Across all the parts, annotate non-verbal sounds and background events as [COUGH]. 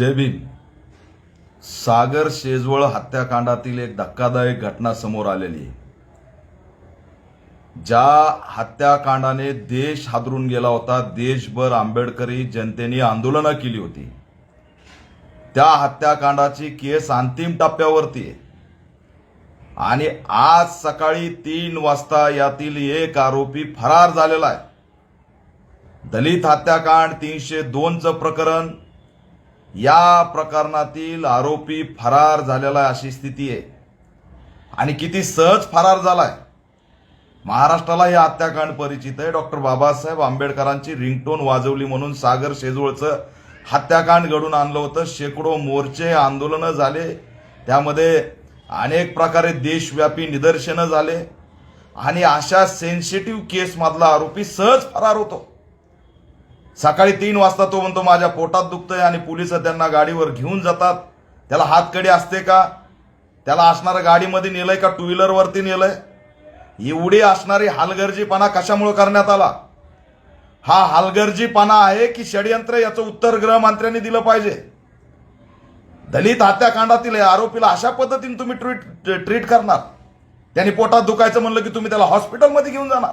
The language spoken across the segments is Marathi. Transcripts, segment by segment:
जय भीम सागर शेजवळ हत्याकांडातील एक धक्कादायक घटना समोर आलेली आहे. ज्या हत्याकांडाने देश हादरून गेला होता देशभर आंबेडकरी जनतेने आंदोलनं केली होती. त्या हत्याकांडाची केस अंतिम टप्प्यावरती आहे. आणि आज सकाळी तीन वाजता यातील एक आरोपी फरार झालेला आहे. दलित हत्याकांड तीनशे दोनचं प्रकरण या प्रकरणातील आरोपी फरार झालेला आहे अशी स्थिती आहे. आणि किती सहज फरार झालाय? महाराष्ट्राला हे हत्याकांड परिचित आहे. डॉक्टर बाबासाहेब आंबेडकरांची रिंगटोन वाजवली म्हणून सागर शेजवळचं हत्याकांड घडून आणलं होतं. शेकडो मोर्चे आंदोलनं झाले. त्यामध्ये अनेक प्रकारे देशव्यापी निदर्शनं झाले. आणि अशा सेन्सिटिव्ह केसमधला आरोपी सहज फरार होतो. सकाळी तीन वाजता तो म्हणतो माझ्या पोटात दुखतंय आणि पोलीस त्यांना गाडीवर घेऊन जातात. त्याला हातकडी असते का? त्याला असणारं गाडीमध्ये नेलंय का? टू व्हीलरवरती नेलंय? एवढी असणारी हालगर्जीपणा कशामुळे करण्यात आला? हा हालगर्जीपणा आहे की षडयंत्र याचं उत्तर गृहमंत्र्यांनी दिलं पाहिजे. दलित हत्याकांडातील आरोपीला अशा पद्धतीने तुम्ही ट्रीट ट्रीट करणार. त्यांनी पोटात दुखायचं म्हणलं की तुम्ही त्याला हॉस्पिटलमध्ये घेऊन जाणार.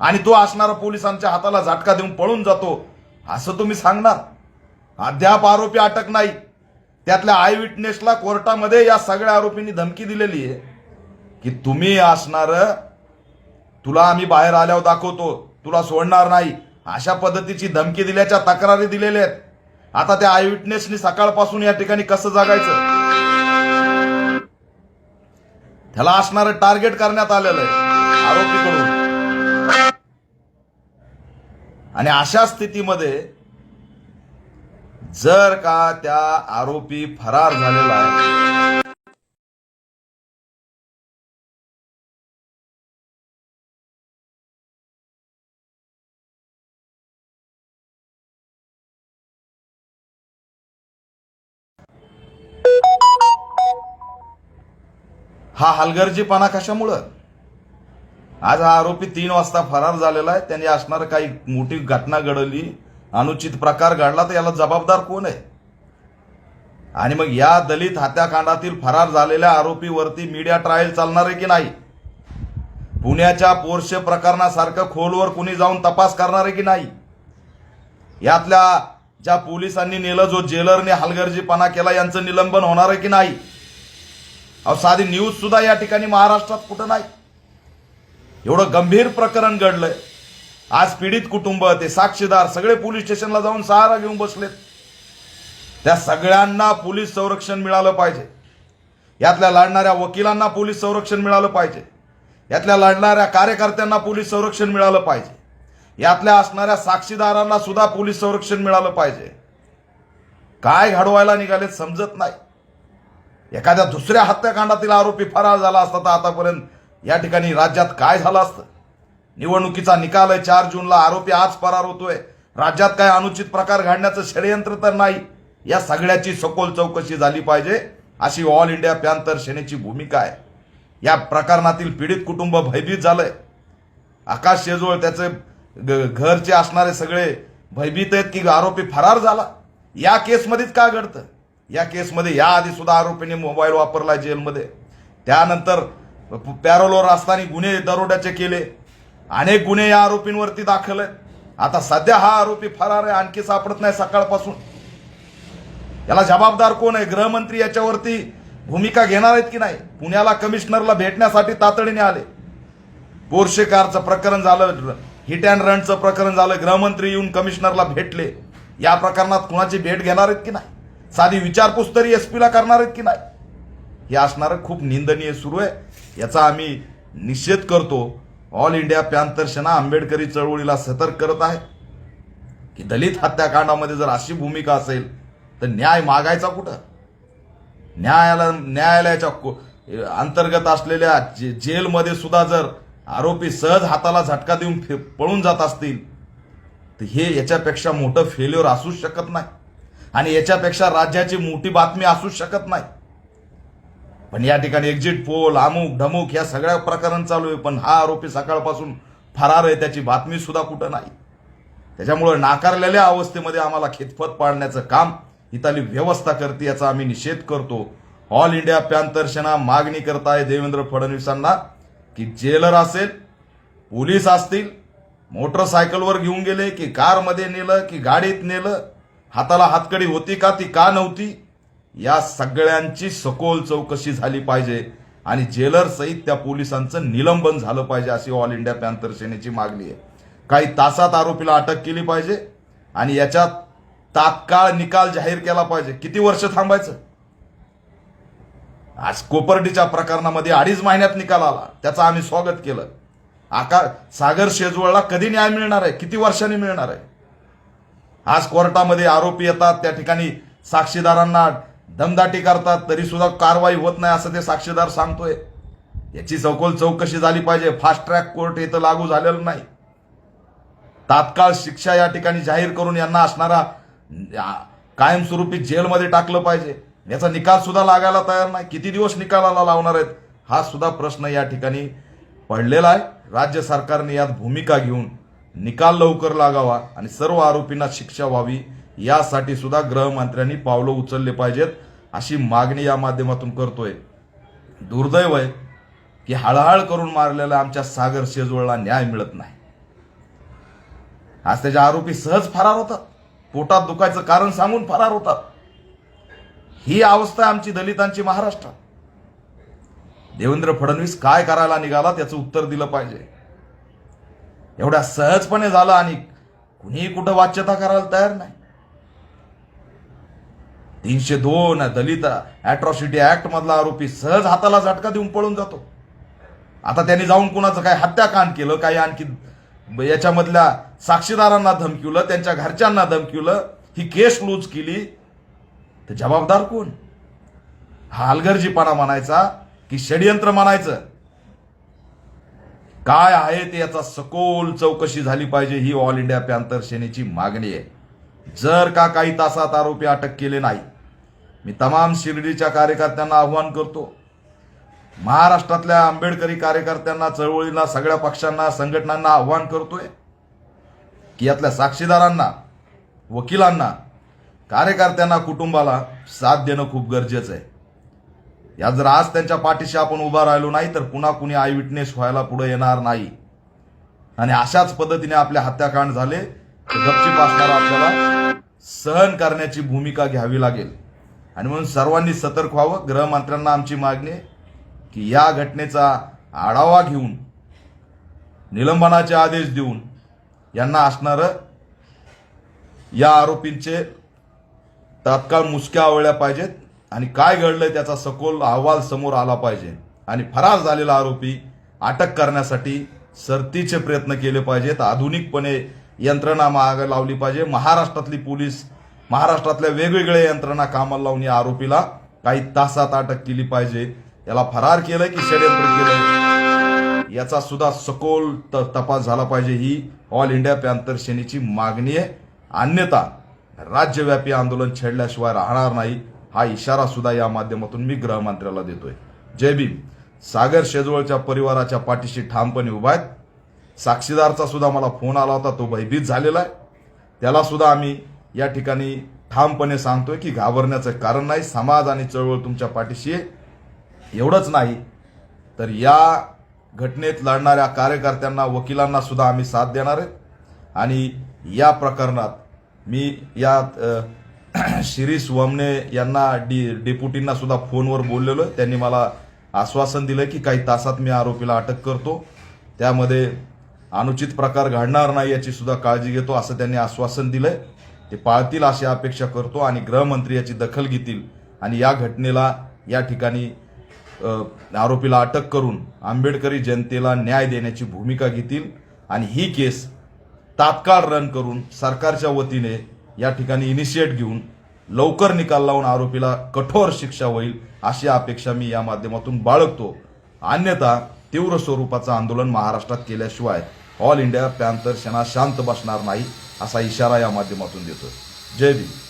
आणि तो असणारा पोलिसांच्या हाताला झटका देऊन पळून जातो. असं तुम्ही सांगणार? अद्याप आरोपी अटक नाही. त्यातल्या आय विटनेसला कोर्टामध्ये या सगळ्या आरोपींनी धमकी दिलेली आहे. की तुम्ही असणार तुला आम्ही बाहेर आल्यावर दाखवतो तुला सोडणार नाही. अशा पद्धतीची धमकी दिल्याच्या तक्रारी दिलेल्या आहेत. आता त्या आय विटनेसनी सकाळपासून या ठिकाणी कसं जगायचं? त्याला असणारं टार्गेट करण्यात आलेलं आहे आरोपीकडून. आणि अशा स्थितीमध्ये जर का त्या आरोपी फरार झालेला आहे हा हलगर्जीपणा कशामुळं? आज हा आरोपी तीन वाजता फरार झालेला आहे. त्यांनी असणार काही मोठी घटना घडवली अनुचित प्रकार घडला तर याला जबाबदार कोण आहे? आणि मग या दलित हत्याकांडातील फरार झालेल्या आरोपीवरती मीडिया ट्रायल चालणार आहे की नाही? पुण्याच्या पोर्शे प्रकरणासारखं खोलवर कुणी जाऊन तपास करणार आहे की नाही? यातल्या ज्या पोलिसांनी नेलं जो जेलरने हलगर्जीपणा केला यांचं निलंबन होणार आहे की नाही? अहो साधी न्यूज सुद्धा या ठिकाणी महाराष्ट्रात कुठं नाही. एवढं गंभीर प्रकरण घडलंय. आज पीडित कुटुंब ते साक्षीदार सगळे पोलीस स्टेशनला जाऊन सहारा घेऊन बसलेत. त्या सगळ्यांना पोलीस संरक्षण मिळालं पाहिजे. यातल्या लढणाऱ्या वकिलांना पोलीस संरक्षण मिळालं पाहिजे. यातल्या लढणाऱ्या कार्यकर्त्यांना पोलीस संरक्षण मिळालं पाहिजे. यातल्या असणाऱ्या साक्षीदारांना सुद्धा पोलीस संरक्षण मिळालं पाहिजे. काय घडवायला निघालेत समजत नाही. एखाद्या दुसऱ्या हत्याकांडातील आरोपी फरार झाला असता तर आतापर्यंत या ठिकाणी राज्यात काय झालं असतं? निवडणुकीचा निकाल आहे चार जूनला आरोपी आज फरार होतोय. राज्यात काय अनुचित प्रकार घडण्याचं षडयंत्र तर नाही. या सगळ्याची सखोल चौकशी झाली पाहिजे अशी ऑल इंडिया पॅन्थर सेनेची भूमिका आहे. या प्रकरणातील पीडित कुटुंब भयभीत झालंय. आकाश शेजोळ त्याचे ग- घरचे असणारे सगळे भयभीत आहेत की आरोपी फरार झाला? या केसमध्येच का घडतं? या केसमध्ये याआधी सुद्धा आरोपीने मोबाईल वापरला जेलमध्ये. त्यानंतर पॅरोलवर असताना गुन्हे दरोड्याचे केले. अनेक गुन्हे या आरोपींवरती दाखल आहेत. आता सध्या हा आरोपी फरार आहे आणखी सापडत नाही सकाळपासून. याला जबाबदार कोण आहे? गृहमंत्री याच्यावरती भूमिका घेणार आहेत की नाही? पुण्याला कमिशनरला भेटण्यासाठी तातडीने आले. पोर्शे कारचं प्रकरण झालं हिट अँड रनचं प्रकरण झालं गृहमंत्री येऊन कमिशनरला भेटले. या प्रकरणात कुणाची भेट घेणार आहेत की नाही? साधी विचारपूस तरी एस पीला करणार आहेत की नाही? हे असणारं खूप निंदनीय सुरू आहे. याचा आम्ही निषेध करतो. ऑल इंडिया पॅन्थर सेना आंबेडकरी चळवळीला सतर्क करत आहे. की दलित हत्याकांडामध्ये जर अशी भूमिका असेल तर न्याय मागायचा कुठं? न्यायाला न्यायालयाच्या अंतर्गत असलेल्या जे- जेलमध्ये सुद्धा जर आरोपी सहज हाताला झटका देऊन फि- पळून जात असतील तर हे याच्यापेक्षा मोठं फेल्युअर असूच शकत नाही. आणि याच्यापेक्षा राज्याची मोठी बातमी असूच शकत नाही. पण या ठिकाणी एक्झिट पोल अमुक ढमुक या सगळ्या प्रकरण चालू आहे. पण हा आरोपी सकाळपासून फरार आहे त्याची बातमी सुद्धा कुठं नाही. त्याच्यामुळे नाकारलेल्या अवस्थेमध्ये आम्हाला खितपत पाडण्याचं काम इथली व्यवस्था करते याचा आम्ही निषेध करतो. ऑल इंडिया पॅन्थर सेना मागणी करत आहे देवेंद्र फडणवीसांना की जेलर असेल पोलीस असतील मोटरसायकलवर घेऊन गेले की कारमध्ये नेलं की गाडीत नेलं हाताला हातकडी होती का ती का नव्हती या सगळ्यांची सखोल चौकशी झाली पाहिजे आणि जेलर सहित त्या पोलिसांचं निलंबन झालं पाहिजे अशी ऑल इंडिया पॅन्थर सेनेची मागणी आहे. काही तासात आरोपीला अटक केली पाहिजे आणि याच्यात तात्काळ निकाल जाहीर केला पाहिजे. किती वर्ष थांबायचं? आज कोपर्डीच्या प्रकरणामध्ये अडीच महिन्यात निकाल आला. त्याचं आम्ही स्वागत केलं. आका सागर शेजवळला कधी न्याय मिळणार आहे? किती वर्षांनी मिळणार आहे? आज कोर्टामध्ये आरोपी येतात. त्या ठिकाणी साक्षीदारांना दमदाटी करतात तरी सुद्धा कारवाई होत नाही असं ते साक्षीदार सांगतोय. याची सखोल चौकशी झाली पाहिजे. फास्ट ट्रॅक कोर्ट इथं लागू झालेलं नाही. तात्काळ शिक्षा या ठिकाणी जाहीर करून यांना असणारा कायमस्वरूपी जेलमध्ये टाकलं पाहिजे. याचा निकाल सुद्धा लागायला तयार नाही. किती दिवस निकालाला लावणार आहेत? हा सुद्धा प्रश्न या ठिकाणी पडलेला आहे. राज्य सरकारने यात भूमिका घेऊन निकाल लवकर लागावा आणि सर्व आरोपींना शिक्षा व्हावी. यासाठी सुद्धा गृहमंत्र्यांनी पावलं उचलले पाहिजेत अशी मागणी या माध्यमातून करतोय. दुर्दैव आहे की हळहळ करून मारलेल्या आमच्या सागर शेजवळला न्याय मिळत नाही. आज त्याच्या आरोपी सहज फरार होतात. पोटात दुखायचं कारण सांगून फरार होतात. ही अवस्था आमची दलितांची महाराष्ट्रात. देवेंद्र फडणवीस काय करायला निघाला त्याचं उत्तर दिलं पाहिजे. एवढ्या सहजपणे झालं आणि कुणीही कुठं वाच्यता करायला तयार नाही. तीनशे दोन दलित अॅट्रॉसिटी ॲक्टमधला आरोपी सहज हाताला झटका देऊन पळून जातो. आता त्यांनी जाऊन कुणाचं काय हत्याकांड केलं काही आणखी याच्यामधल्या साक्षीदारांना धमकिवलं त्यांच्या घरच्यांना धमकिवलं ही केस लूज केली तर जबाबदार कोण? हा हलगर्जीपणा म्हणायचा की षडयंत्र म्हणायचं. काय आहे ते याचा सखोल चौकशी झाली पाहिजे ही ऑल इंडिया पॅन्थर सेनेची मागणी आहे. जर का काही तासात आरोपी अटक केले नाही मी तमाम शिर्डीच्या कार्यकर्त्यांना आव्हान करतो. महाराष्ट्रातल्या आंबेडकरी कार्यकर्त्यांना चळवळीला सगळ्या पक्षांना संघटनांना आव्हान करतोय की यातल्या साक्षीदारांना वकिलांना कार्यकर्त्यांना कुटुंबाला साथ देणं खूप गरजेचं आहे. या जर आज त्यांच्या पाठीशी आपण उभा राहिलो नाही तर पुन्हा कुणी आय विटनेस व्हायला पुढे येणार नाही. आणि अशाच पद्धतीने आपले हत्याकांड झाले तर गपचीप असणारा आपल्याला सहन करण्याची भूमिका घ्यावी लागेल. आणि म्हणून सर्वांनी सतर्क व्हावं. गृहमंत्र्यांना आमची मागणी आहे की या घटनेचा आढावा घेऊन निलंबनाचे आदेश देऊन यांना असणारं या आरोपींचे तात्काळ मुसक्या आवळल्या पाहिजेत आणि काय घडलंय त्याचा सखोल अहवाल समोर आला पाहिजे. आणि फरार झालेला आरोपी अटक करण्यासाठी सरतीचे प्रयत्न केले पाहिजेत. आधुनिकपणे यंत्रणा माग लावली पाहिजे. महाराष्ट्रातली पोलीस महाराष्ट्रातल्या वेगवेगळ्या यंत्रणा कामाला लावून या आरोपीला काही तासात अटक केली पाहिजे. याला फरार केलं की षडयंत्र केलंय? याचा सुद्धा सखोल त- तपास झाला पाहिजे. ही ऑल इंडिया पॅन्थर सेनेची मागणी आहे. अन्यथा राज्यव्यापी आंदोलन छेडल्याशिवाय राहणार नाही. हा इशारा सुद्धा या माध्यमातून मी गृहमंत्र्याला देतोय. जय भीम. सागर शेजवळच्या परिवाराच्या पाठीशी ठामपणे उभा आहेत. साक्षीदारचा सुद्धा मला फोन आला होता तो भयभीत झालेला आहे. त्याला सुद्धा आम्ही या ठिकाणी ठामपणे सांगतोय की घाबरण्याचं कारण नाही समाज आणि चळवळ तुमच्या पाठीशी एवढंच नाही तर या घटनेत लढणाऱ्या कार्यकर्त्यांना वकिलांना सुद्धा आम्ही साथ देणार आहेत आणि या प्रकरणात मी यात [CLEARS THROAT] शिरीष वमने यांना डी डेप्युटींना सुद्धा फोनवर बोललेलो आहे. त्यांनी मला आश्वासन दिलं की काही तासात मी आरोपीला अटक करतो. त्यामध्ये अनुचित प्रकार घडणार नाही याची सुद्धा काळजी घेतो असं त्यांनी आश्वासन दिलंय. ते पाळतील अशी अपेक्षा करतो आणि गृहमंत्री याची दखल घेतील. आणि या घटनेला या ठिकाणी आरोपीला अटक करून आंबेडकरी जनतेला न्याय देण्याची भूमिका घेतील. आणि ही केस तात्काळ रन करून सरकारच्या वतीने या ठिकाणी इनिशिएट घेऊन लवकर निकाल लावून आरोपीला कठोर शिक्षा होईल अशी अपेक्षा मी या माध्यमातून बाळगतो. अन्यथा तीव्र स्वरूपाचं आंदोलन महाराष्ट्रात केल्याशिवाय ऑल इंडिया पॅन्थर सेना शांत बसणार नाही. असा इशारा या माध्यमातून देतो जय भीम.